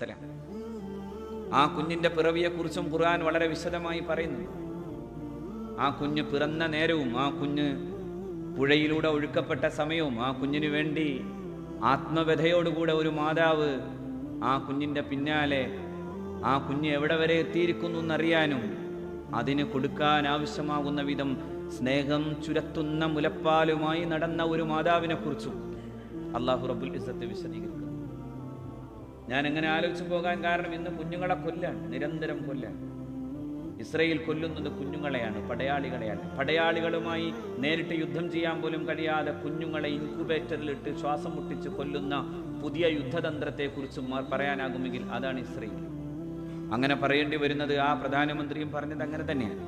സലാം ആ കുഞ്ഞിന്റെ പിറവിയെക്കുറിച്ചും ഖുർആൻ വളരെ വിശദമായി പറയുന്നു. ആ കുഞ്ഞ് പിറന്ന നേരവും ആ കുഞ്ഞ് പുഴയിലൂടെ ഒഴുക്കപ്പെട്ട സമയവും ആ കുഞ്ഞിന് വേണ്ടി ആത്മവ്യഥയോടുകൂടെ ഒരു മാതാവ് ആ കുഞ്ഞിന്റെ പിന്നാലെ ആ കുഞ്ഞ് എവിടെ വരെ എത്തിയിരിക്കുന്നു എന്നറിയാനും അതിന് കൊടുക്കാൻ ആവശ്യമാകുന്ന വിധം സ്നേഹം ചുരത്തുന്ന മുലപ്പാലുമായി നടന്ന ഒരു മാതാവിനെ കുറിച്ചും അള്ളാഹു റബുൽ ഇസത്ത് വിശദീകരിക്കുന്നു. ഞാൻ എങ്ങനെ ആലോചിച്ചു പോകാൻ കാരണം ഇന്ന് കുഞ്ഞുങ്ങളെ കൊല്ലാണ് നിരന്തരം കൊല്ലാണ്. ഇസ്രയേൽ കൊല്ലുന്നത് കുഞ്ഞുങ്ങളെയാണ് പടയാളികളെയാണ്. പടയാളികളുമായി നേരിട്ട് യുദ്ധം ചെയ്യാൻ പോലും കഴിയാതെ കുഞ്ഞുങ്ങളെ ഇൻക്യുബേറ്ററിലിട്ട് ശ്വാസം മുട്ടിച്ച് കൊല്ലുന്ന പുതിയ യുദ്ധതന്ത്രത്തെക്കുറിച്ചും പറയാനാകുമെങ്കിൽ അതാണ് ഇസ്രയേൽ. അങ്ങനെ പറയേണ്ടി വരുന്നത് ആ പ്രധാനമന്ത്രിയും പറഞ്ഞത് അങ്ങനെ തന്നെയാണ്.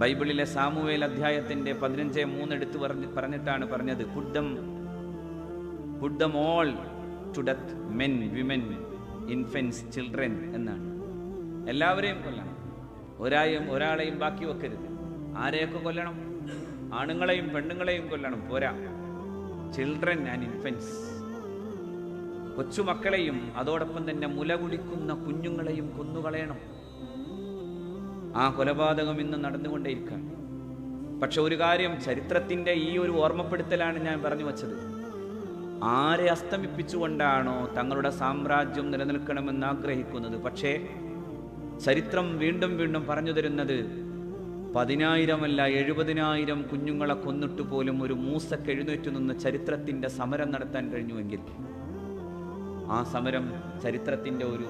ബൈബിളിലെ സാമുവേൽ അധ്യായത്തിന്റെ പതിനഞ്ച് മൂന്നെടുത്ത് പറഞ്ഞ് പറഞ്ഞിട്ടാണ് പറഞ്ഞത് put them all to death men women infants children എന്നാണ്. എല്ലാവരെയും കൊല്ലണം. ഒരായും ഒരാളെയും ബാക്കി വെക്കരുത്. ആരെയൊക്കെ കൊല്ലണം? ആണുങ്ങളെയും പെണ്ണുങ്ങളെയും കൊല്ലണം. പോരാ. ചിൽഡ്രൻ ആൻഡ് ഇൻഫൻസ് കൊച്ചുമക്കളെയും അതോടൊപ്പം തന്നെ മുല കുടിക്കുന്ന കുഞ്ഞുങ്ങളെയും കൊന്നുകളയണം. ആ കൊലപാതകം ഇന്ന് നടന്നുകൊണ്ടേയിരിക്കുകയാണ്. പക്ഷെ ഒരു കാര്യം ചരിത്രത്തിന്റെ ഈ ഒരു ഓർമ്മപ്പെടുത്തലാണ് ഞാൻ പറഞ്ഞു വച്ചത്. ആരെ അസ്തമിപ്പിച്ചുകൊണ്ടാണോ തങ്ങളുടെ സാമ്രാജ്യം നിലനിൽക്കണമെന്ന് ആഗ്രഹിക്കുന്നത്? പക്ഷേ ചരിത്രം വീണ്ടും വീണ്ടും പറഞ്ഞു തരുന്നത് പതിനായിരമല്ല എഴുപതിനായിരം കുഞ്ഞുങ്ങളെ കൊന്നിട്ട് പോലും ഒരു മൂസക്ക് എഴുന്നേറ്റ് നിന്ന് ചരിത്രത്തിന്റെ സമരം നടത്താൻ കഴിഞ്ഞുവെങ്കിൽ ആ സമരം ചരിത്രത്തിന്റെ ഒരു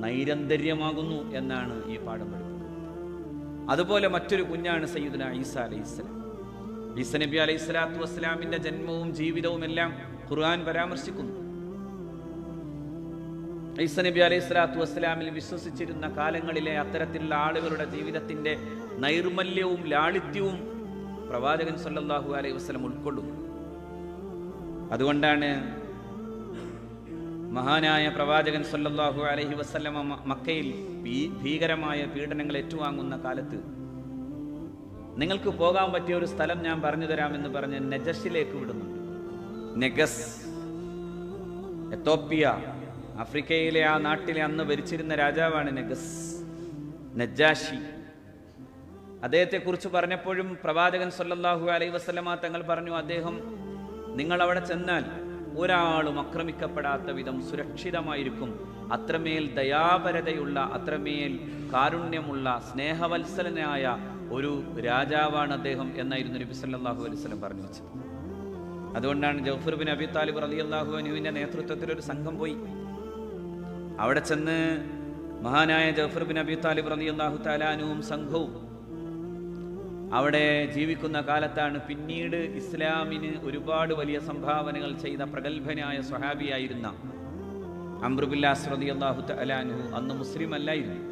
നൈരന്തര്യമാകുന്നു എന്നാണ് ഈ പാഠം പഠിപ്പിക്കുന്നത്. അതുപോലെ മറ്റൊരു കുഞ്ഞാണ് സയ്യിദുന ഈസ അലൈഹിസ്സലാം. ഈസ നബി അലൈഹി സ്വലാത്തു വസ്സലാമിന്റെ ജന്മവും ജീവിതവും എല്ലാം ഖുർആൻ പരാമർശിക്കുന്നു. ഈസ നബി അലൈഹി സ്വലാത്തു വസ്സലാമിൽ വിശ്വസിച്ചിരുന്ന കാലങ്ങളിലെ അത്തരത്തിലുള്ള ആളുകളുടെ ജീവിതത്തിന്റെ നൈർമല്യവും ലാളിത്യവും പ്രവാചകൻ സല്ലാഹു അലൈഹി വസ്ലം ഉൾക്കൊള്ളുന്നു. അതുകൊണ്ടാണ് മഹാനായ പ്രവാചകൻ സല്ലാഹു അലഹി വസല്ലമ മക്കയിൽ ഭീകരമായ പീഡനങ്ങൾ ഏറ്റുവാങ്ങുന്ന കാലത്ത് നിങ്ങൾക്ക് പോകാൻ പറ്റിയ ഒരു സ്ഥലം ഞാൻ പറഞ്ഞു തരാമെന്ന് പറഞ്ഞ് നജസ്സിലേക്ക് വിടുന്നുണ്ട് നെഗസ് എത്തോപ്പിയ ആഫ്രിക്കയിലെ ആ നാട്ടിലെ അന്ന് ഭരിച്ചിരുന്ന രാജാവാണ് നെഗസ് നജാഷി അദ്ദേഹത്തെക്കുറിച്ച് പറഞ്ഞപ്പോഴും പ്രവാചകൻ സല്ലല്ലാഹു അലൈ വസല്ലമ തങ്ങൾ പറഞ്ഞു അദ്ദേഹം നിങ്ങൾ അവിടെ ചെന്നാൽ ഒരാളും ആക്രമിക്കപ്പെടാത്ത വിധം സുരക്ഷിതമായിരിക്കും. അത്രമേൽ ദയാപരതയുള്ള അത്രമേൽ കാരുണ്യമുള്ള സ്നേഹവത്സലനായ ഒരു രാജാവാണ് അദ്ദേഹം എന്നായിരുന്നു നബി സല്ലല്ലാഹു അലൈഹി വസല്ലം പറഞ്ഞു വെച്ചത്. അതുകൊണ്ടാണ് ജൗഫർ ബിൻ അബി താലിബ് അലി അള്ളാഹു അൻഹുവിന്റെ നേതൃത്വത്തിൽ ഒരു സംഘം പോയി. അവിടെ ചെന്ന് മഹാനായ ജൗഫർ ബിൻ അബി താലിബ് അലി അള്ളാഹു താലാനുവും സംഘവും അവിടെ ജീവിക്കുന്ന കാലത്താണ് പിന്നീട് ഇസ്ലാമിന് ഒരുപാട് വലിയ സംഭാവനകൾ ചെയ്ത പ്രഗത്ഭനായ സ്വഹാബിയായിരുന്ന അമ്രുബില്ലാസ് റതി അള്ളാഹു തആലാനു അന്ന് മുസ്ലിം അല്ലായിരുന്നു.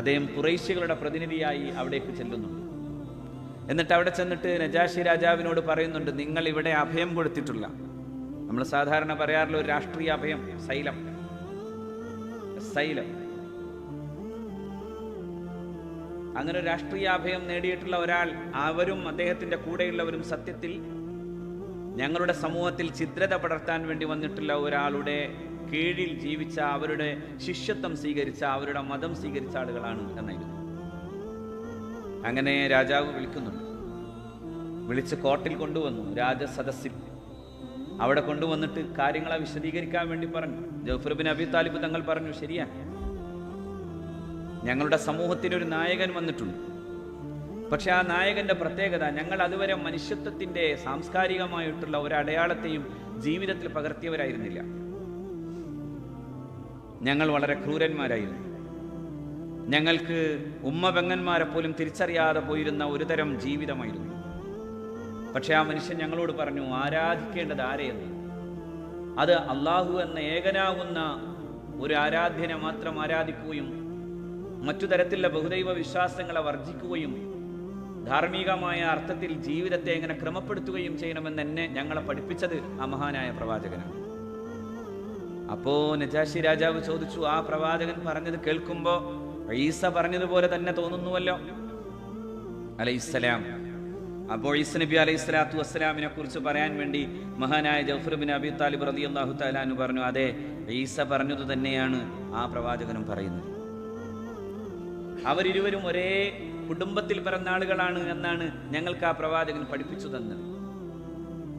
അദ്ദേഹം കുറേശ്യകളുടെ പ്രതിനിധിയായി അവിടേക്ക് ചെല്ലുന്നുണ്ട് എന്നിട്ട് അവിടെ ചെന്നിട്ട് നജാഷി രാജാവിനോട് പറയുന്നുണ്ട് നിങ്ങൾ ഇവിടെ അഭയം കൊടുത്തിട്ടുള്ള നമ്മൾ സാധാരണ പറയാറുള്ള ഒരു രാഷ്ട്രീയ അഭയം സൈലം. സൈലം. അങ്ങനെ ഒരു രാഷ്ട്രീയ അഭയം നേടിയിട്ടുള്ള ഒരാൾ അവരും അദ്ദേഹത്തിന്റെ കൂടെയുള്ളവരും സത്യത്തിൽ ഞങ്ങളുടെ സമൂഹത്തിൽ ഛിദ്രത പടർത്താൻ വേണ്ടി വന്നിട്ടുള്ള ഒരാളുടെ കീഴിൽ ജീവിച്ച അവരുടെ ശിഷ്യത്വം സ്വീകരിച്ച അവരുടെ മതം സ്വീകരിച്ച ആളുകളാണ് എന്നായിരുന്നു. അങ്ങനെ രാജാവ് വിളിക്കുന്നുണ്ട്. വിളിച്ച് കോർട്ടിൽ കൊണ്ടുവന്നു രാജസദസ്സിൽ. അവിടെ കൊണ്ടുവന്നിട്ട് കാര്യങ്ങളെ വിശദീകരിക്കാൻ വേണ്ടി പറഞ്ഞു. ജഫർ ബിൻ അബി താലിബ് തങ്ങൾ പറഞ്ഞു ശരിയാ. ഞങ്ങളുടെ സമൂഹത്തിന് ഒരു നായകൻ വന്നിട്ടുണ്ട്. പക്ഷെ ആ നായകന്റെ പ്രത്യേകത ഞങ്ങൾ അതുവരെ മനുഷ്യത്വത്തിന്റെ സാംസ്കാരികമായിട്ടുള്ള ഒരു അടയാളത്തെയും ജീവിതത്തിൽ പകർത്തിയവരായിരുന്നില്ല. ഞങ്ങൾ വളരെ ക്രൂരന്മാരായിരുന്നു. ഞങ്ങൾക്ക് ഉമ്മ പെങ്ങന്മാരെ പോലും തിരിച്ചറിയാതെ പോയിരുന്ന ഒരു തരം ജീവിതമായിരുന്നു. പക്ഷെ ആ മനുഷ്യൻ ഞങ്ങളോട് പറഞ്ഞു ആരാധിക്കേണ്ടത് ആരെയെന്ന്? അത് അള്ളാഹു എന്ന ഏകനാകുന്ന ഒരു ആരാധ്യനെ മാത്രം ആരാധിക്കുകയും മറ്റു തരത്തിലുള്ള ബഹുദൈവ വിശ്വാസങ്ങളെ വർജിക്കുകയും ധാർമ്മികമായ അർത്ഥത്തിൽ ജീവിതത്തെ എങ്ങനെ ക്രമപ്പെടുത്തുകയും ചെയ്യണമെന്ന് എന്നെ ഞങ്ങളെ പഠിപ്പിച്ചത് ആ മഹാനായ പ്രവാചകനാണ്. അപ്പോ നജാഷി രാജാവ് ചോദിച്ചു ആ പ്രവാചകൻ പറഞ്ഞത് കേൾക്കുമ്പോ ഈസ പറഞ്ഞതുപോലെ തന്നെ തോന്നുന്നുവല്ലോ. അലൈസലാം അപ്പോൾ ഈസ് നബി അലൈഹി സ്വലാത്തു വസ്സലാമിനെ കുറിച്ച് പറയാൻ വേണ്ടി മഹാനായ ജഫർ ബിൻ അബി താലിബ് റതി അള്ളാഹു താലാനു പറഞ്ഞു അതെ ഈസ പറഞ്ഞത് തന്നെയാണ് ആ പ്രവാചകനും പറയുന്നത്. അവരിരുവരും ഒരേ കുടുംബത്തിൽ പിറന്ന ആളുകളാണ് എന്നാണ് ഞങ്ങൾക്ക് ആ പ്രവാചകൻ പഠിപ്പിച്ചു തന്നത്.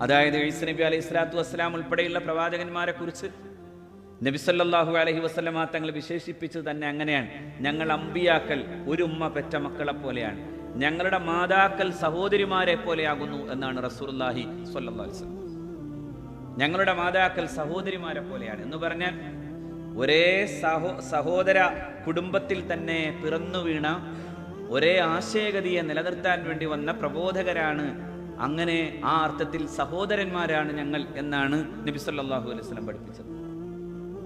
അതായത് ഈസ് നബി അലൈഹി സ്വലാത്തു വസ്സലാം ഉൾപ്പെടെയുള്ള പ്രവാചകന്മാരെ കുറിച്ച് നബിസല്ലാഹു അലഹി വസ്ലമ തങ്ങൾ വിശേഷിപ്പിച്ചത് തന്നെ അങ്ങനെയാണ്. ഞങ്ങൾ അമ്പിയാക്കൽ ഒരു ഉമ്മ പെറ്റ മക്കളെ പോലെയാണ്. ഞങ്ങളുടെ മാതാക്കൾ സഹോദരിമാരെ പോലെയാകുന്നു എന്നാണ് റസൂർലാഹി സ്വല്ലാസ്ലം ഞങ്ങളുടെ മാതാക്കൾ സഹോദരിമാരെ പോലെയാണ്. എന്ന് പറഞ്ഞാൽ ഒരേ സഹോ സഹോദര കുടുംബത്തിൽ തന്നെ പിറന്നു വീണ ഒരേ ആശയഗതിയെ നിലനിർത്താൻ വേണ്ടി വന്ന പ്രബോധകരാണ് അങ്ങനെ ആ അർത്ഥത്തിൽ സഹോദരന്മാരാണ് ഞങ്ങൾ എന്നാണ് നബി സല്ലല്ലാഹു അലൈഹി പഠിപ്പിച്ചത്.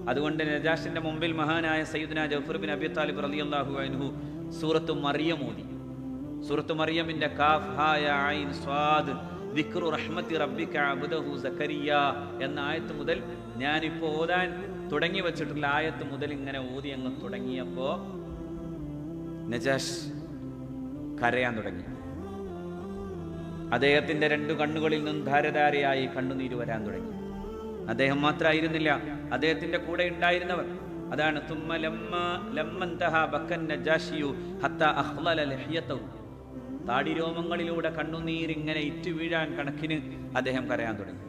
അതുകൊണ്ട് നജാഷിന്റെ മുമ്പിൽ മഹാനായ സയ്യിദ്ന ജഫർ ബിൻ അബി താലിബ് റളിയല്ലാഹു അൻഹു സൂറത്തു മറിയം ഓതി. സൂറത്തു കാഫ് ഹായ ഐൻ സ്വാദ് ദിക്റു റഹ്മത്തി റബ്ബിക അബ്ദഹു സക്കരിയ എന്ന ആയത്ത് മുതൽ ഞാനിപ്പോൾ ഓതാൻ തുടങ്ങി വെച്ചിട്ടുള്ള ആയത്ത് മുതൽ ഇങ്ങനെ ഓതി അങ്ങ് തുടങ്ങിയപ്പോ നജാഷ് കരയാൻ തുടങ്ങി. അദ്ദേഹത്തിന്റെ രണ്ടു കണ്ണുകളിൽ നിന്നും ധാരധാരയായി കണ്ണുനീര് വരാൻ തുടങ്ങി. അദ്ദേഹം മാത്രമായിരുന്നില്ല അദ്ദേഹത്തിന്റെ കൂടെ ഉണ്ടായിരുന്നവർ. അതാണ് താടി രോമങ്ങളിലൂടെ കണ്ണുനീരിങ്ങനെ ഇറ്റു വീഴാൻ കണക്കിന് അദ്ദേഹം കരയാൻ തുടങ്ങി.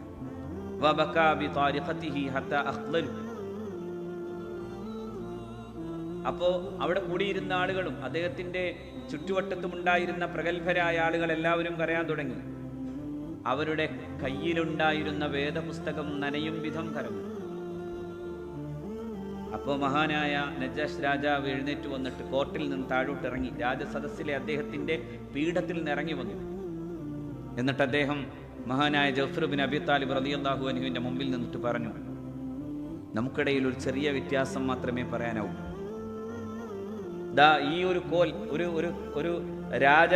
അപ്പോ അവിടെ കൂടിയിരുന്ന ആളുകളും അദ്ദേഹത്തിന്റെ ചുറ്റുവട്ടത്തും ഉണ്ടായിരുന്ന പ്രഗത്ഭരായ ആളുകൾ എല്ലാവരും കരയാൻ തുടങ്ങി. അവരുടെ കയ്യിലുണ്ടായിരുന്ന വേദപുസ്തകം നനയും വിധം കരഞ്ഞു. അപ്പോൾ മഹാനായ നജാഷ് രാജാവ് എഴുന്നേറ്റ് വന്നിട്ട് കോർട്ടിൽ നിന്ന് താഴോട്ട് ഇറങ്ങി രാജസദസ്സിലെ അദ്ദേഹത്തിന്റെ പീഠത്തിൽ നിന്ന് ഇറങ്ങി വന്നു. എന്നിട്ട് അദ്ദേഹം മഹാനായ ബിൻ അബി താലിബ് റളിയല്ലാഹു അൻഹുവിന്റെ മുമ്പിൽ നിന്നിട്ട് പറഞ്ഞു നമുക്കിടയിൽ ഒരു ചെറിയ വ്യത്യാസം മാത്രമേ പറയാനാവൂ. ദാ ഈ ഒരു കോൽ ഒരു ഒരു ഒരു രാജ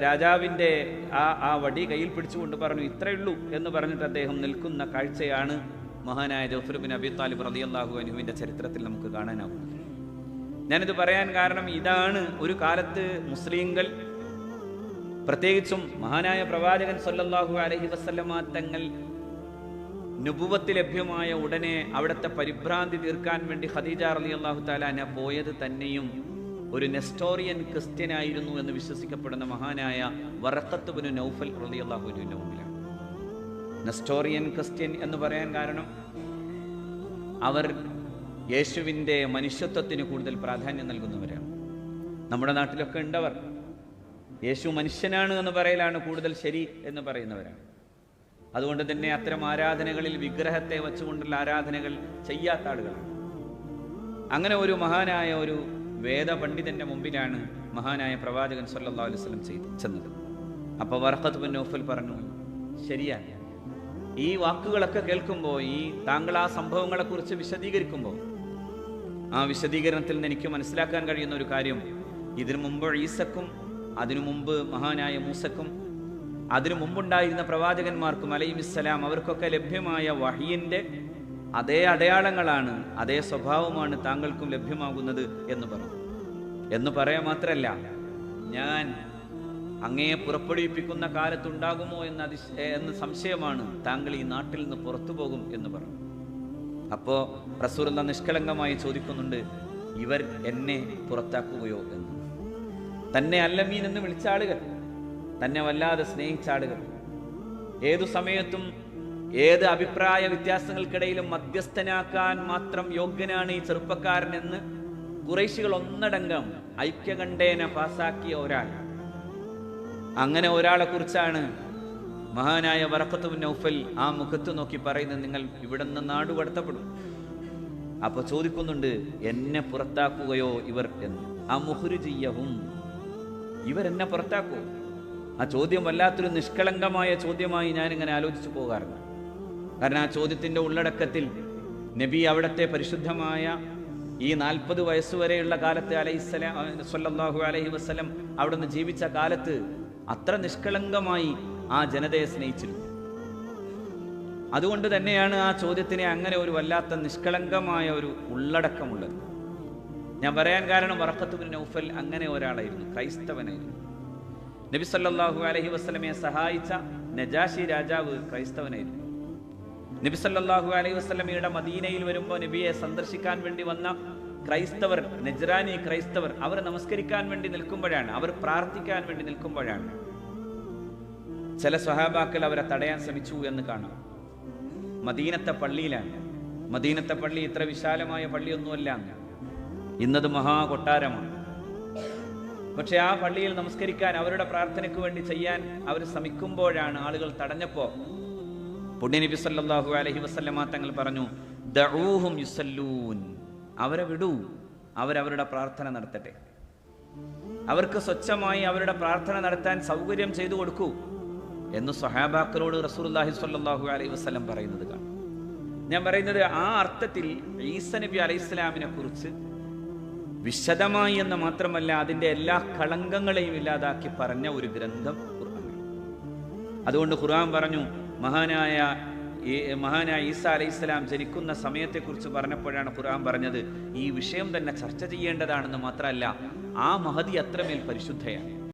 രാജാവിന്റെ ആ ആ വടി കയ്യിൽ പിടിച്ചുകൊണ്ട് പറഞ്ഞു ഇത്രയേ ഉള്ളൂ എന്ന് പറഞ്ഞിട്ട് അദ്ദേഹം നിൽക്കുന്ന കാഴ്ചയാണ് മഹാനായ ജോഫർ ബിൻ അബി താലിബ് റളിയല്ലാഹു അൻഹുവിന്റെ ചരിത്രത്തിൽ നമുക്ക് കാണാനാവും ഞാനിത് പറയാൻ കാരണം ഇതാണ് ഒരു കാലത്ത് മുസ്ലിങ്ങൾ പ്രത്യേകിച്ചും മഹാനായ പ്രവാചകൻ സല്ലല്ലാഹു അലഹി വസല്ലമ തങ്ങൾ നുബുവത്ത് ലഭ്യമായ ഉടനെ അവിടുത്തെ പരിഭ്രാന്തി തീർക്കാൻ വേണ്ടി ഖദീജ അള്ളാഹു താലാന പോയത് തന്നെയും ഒരു നെസ്റ്റോറിയൻ ക്രിസ്ത്യൻ ആയിരുന്നു എന്ന് വിശ്വസിക്കപ്പെടുന്ന മഹാനായ വറക്കത്ത് ബിനു നൗഫൽ അള്ളാഹുവിന്റെ മുമ്പിലാണ്. നെസ്റ്റോറിയൻ ക്രിസ്ത്യൻ എന്ന് പറയാൻ കാരണം അവർ യേശുവിന്റെ മനുഷ്യത്വത്തിന് കൂടുതൽ പ്രാധാന്യം നൽകുന്നവരാണ്. നമ്മുടെ നാട്ടിലൊക്കെ ഉണ്ടവർ. യേശു മനുഷ്യനാണ് എന്ന് പറയലാണ് കൂടുതൽ ശരി എന്ന് പറയുന്നവരാണ്. അതുകൊണ്ട് തന്നെ അത്തരം ആരാധനകളിൽ വിഗ്രഹത്തെ വെച്ചുകൊണ്ടുള്ള ആരാധനകൾ ചെയ്യാത്ത ആളുകളാണ്. അങ്ങനെ ഒരു മഹാനായ ഒരു വേദപണ്ഡിതന്റെ മുമ്പിലാണ് മഹാനായ പ്രവാചകൻ സല്ലല്ലാഹു അലൈഹി വസല്ലം ചെയ്ത് ചെന്നത്. അപ്പോൾ വർഹത്ത് ബിൻ നൗഫൽ പറഞ്ഞു ശരിയാണ് ഈ വാക്കുകളൊക്കെ കേൾക്കുമ്പോൾ ഈ താങ്കൾ ആ സംഭവങ്ങളെക്കുറിച്ച് വിശദീകരിക്കുമ്പോൾ ആ വിശദീകരണത്തിൽ നിന്ന് എനിക്ക് മനസ്സിലാക്കാൻ കഴിയുന്ന ഒരു കാര്യം ഇതിനു മുമ്പ് ഈസക്കും അതിനു മുമ്പ് മഹാനായ മൂസക്കും അതിനു മുമ്പുണ്ടായിരുന്ന പ്രവാചകന്മാർക്കും അലൈമിസ്സലാം അവർക്കൊക്കെ ലഭ്യമായ വഹിയിന്റെ അതേ അടയാളങ്ങളാണ് അതേ സ്വഭാവമാണ് താങ്കൾക്കും ലഭ്യമാകുന്നത് എന്ന് പറഞ്ഞു. എന്ന് പറയാൻ മാത്രമല്ല ഞാൻ അങ്ങയെ പുറപ്പെടുവിപ്പിക്കുന്ന കാലത്തുണ്ടാകുമോ എന്ന അതിശ എന്ന് സംശയമാണ് താങ്കൾ ഈ നാട്ടിൽ നിന്ന് പുറത്തു പോകും എന്ന് പറഞ്ഞു. അപ്പോൾ റസൂറുള്ള നിഷ്കളങ്കമായി ചോദിക്കുന്നുണ്ട് ഇവർ എന്നെ പുറത്താക്കുകയോ എന്ന്. തന്നെ അല്ലമീൻ എന്ന് വിളിച്ച ആളുകൾ തന്നെ വല്ലാതെ സ്നേഹിച്ച ആളുകൾ. ഏതു സമയത്തും ഏത് അഭിപ്രായ വ്യത്യാസങ്ങൾക്കിടയിലും മധ്യസ്ഥനാക്കാൻ മാത്രം യോഗ്യനാണ് ഈ ചെറുപ്പക്കാരൻ എന്ന് കുറേശികൾ ഒന്നടങ്കം ഐക്യകണ്ഠേന പാസാക്കിയ ഒരാൾ. അങ്ങനെ ഒരാളെ കുറിച്ചാണ് മഹാനായ വറക്കത്തു നൗഫൽ ആ മുഖത്ത് നോക്കി പറയുന്നത് നിങ്ങൾ ഇവിടെ നിന്ന് നാടുകടത്തപ്പെടും അപ്പൊ ചോദിക്കുന്നുണ്ട് എന്നെ പുറത്താക്കുകയോ ഇവർ എന്ന്? ആ മുഹുരുജിയഹും ഇവരെന്നെ പുറത്താക്കൂ? ആ ചോദ്യം വല്ലാത്തൊരു നിഷ്കളങ്കമായ ചോദ്യമായി ഞാനിങ്ങനെ ആലോചിച്ചു പോകാറുണ്ട്. കാരണം ആ ചോദ്യത്തിന്റെ ഉള്ളടക്കത്തിൽ നബി അവിടുത്തെ പരിശുദ്ധമായ ഈ നാൽപ്പത് വയസ്സുവരെയുള്ള കാലത്ത് അലൈഹിസ്സലാം സല്ലല്ലാഹു അലൈഹി വസ്ലം അവിടുന്ന് ജീവിച്ച കാലത്ത് അത്ര നിഷ്കളങ്കമായി ആ ജനതയെ സ്നേഹിച്ചിരുന്നു. അതുകൊണ്ട് തന്നെയാണ് ആ ചോദ്യത്തിന് അങ്ങനെ ഒരു വല്ലാത്ത നിഷ്കളങ്കമായ ഒരു ഉള്ളടക്കമുള്ളത്. ഞാൻ പറയാൻ കാരണം വറക്കത്തുബിൻ നൗഫൽ അങ്ങനെ ഒരാളായിരുന്നു ക്രൈസ്തവനായിരുന്നു. നബി സല്ലാഹു അലഹി വസ്ലമയെ സഹായിച്ച നജാഷി രാജാവ് ക്രൈസ്തവനായിരുന്നു. നബി സല്ലല്ലാഹു അലൈഹി വസല്ലമയുടെ മദീനയിൽ വരുമ്പോൾ നബിയെ സന്ദർശിക്കാൻ വേണ്ടി വന്ന ക്രൈസ്തവർ നജ്റാനി ക്രൈസ്തവർ അവർ നമസ്കരിക്കാൻ വേണ്ടി നിൽക്കുമ്പോഴാണ് അവർ പ്രാർത്ഥിക്കാൻ വേണ്ടി നിൽക്കുമ്പോഴാണ്. ചില സ്വഹാബാക്കൾ അവരെ തടയാൻ ശ്രമിച്ചു എന്ന് കാണാം. മദീനത്തെ പള്ളിയിലാണ്. മദീനത്തെ പള്ളി ഇത്ര വിശാലമായ പള്ളിയൊന്നുമല്ല ഇന്നത് മഹാ കൊട്ടാരമാണ്. പക്ഷെ ആ പള്ളിയിൽ നമസ്കരിക്കാൻ അവരുടെ പ്രാർത്ഥനയ്ക്ക് വേണ്ടി ചെയ്യാൻ അവർ ശ്രമിക്കുമ്പോഴാണ് ആളുകൾ തടഞ്ഞപ്പോ പുണ്യനബി സല്ലല്ലാഹു അലൈഹി വസല്ലമ തങ്ങൾ പറഞ്ഞു ദഊഹും യുസല്ലൂൻ. അവരെ വിടൂ. അവരവരുടെ പ്രാർത്ഥന നടത്തട്ടെ. അവർക്ക് സ്വച്ഛമായി അവരുടെ പ്രാർത്ഥന നടത്താൻ സൗകര്യം ചെയ്തു കൊടുക്കൂ എന്ന് സ്വഹാബാക്കളോട് റസൂലുള്ളാഹി സ്വല്ലല്ലാഹു അലൈഹി വസ്ലം പറയുന്നത് കാണും. ഞാൻ പറയുന്നത് ആ അർത്ഥത്തിൽ ഈസ നബി അലൈഹി ഇസ്ലാമിനെ കുറിച്ച് വിശദമായി എന്ന് മാത്രമല്ല അതിന്റെ എല്ലാ കളങ്കങ്ങളെയും ഇല്ലാതാക്കി പറഞ്ഞ ഒരു ഗ്രന്ഥം ഖുർആനാണ് അതുകൊണ്ട് ഖുർആൻ പറഞ്ഞു മഹാനായ മഹാനായ ഈസ അലൈഹി ഇസ്ലാം ജനിക്കുന്ന സമയത്തെക്കുറിച്ച് പറഞ്ഞപ്പോഴാണ് ഖുർആൻ പറഞ്ഞത് ഈ വിഷയം തന്നെ ചർച്ച ചെയ്യേണ്ടതാണെന്ന് മാത്രമല്ല ആ മഹതി അത്രമേൽ പരിശുദ്ധയാണ്.